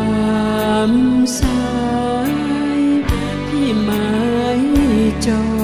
ามสายที่ไม้จอ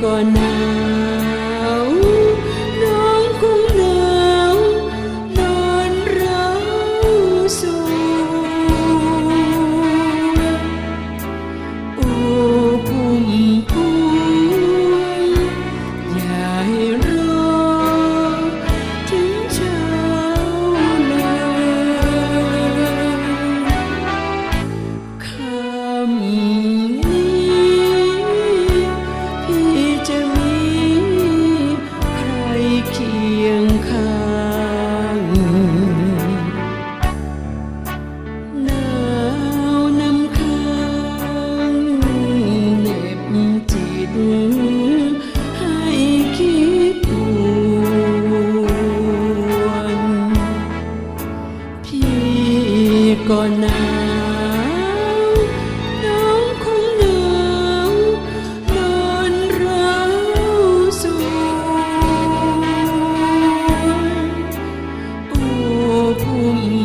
gonna ก็หนาวน้องคงหนาวโดนเราสูงโอ้ภูมิ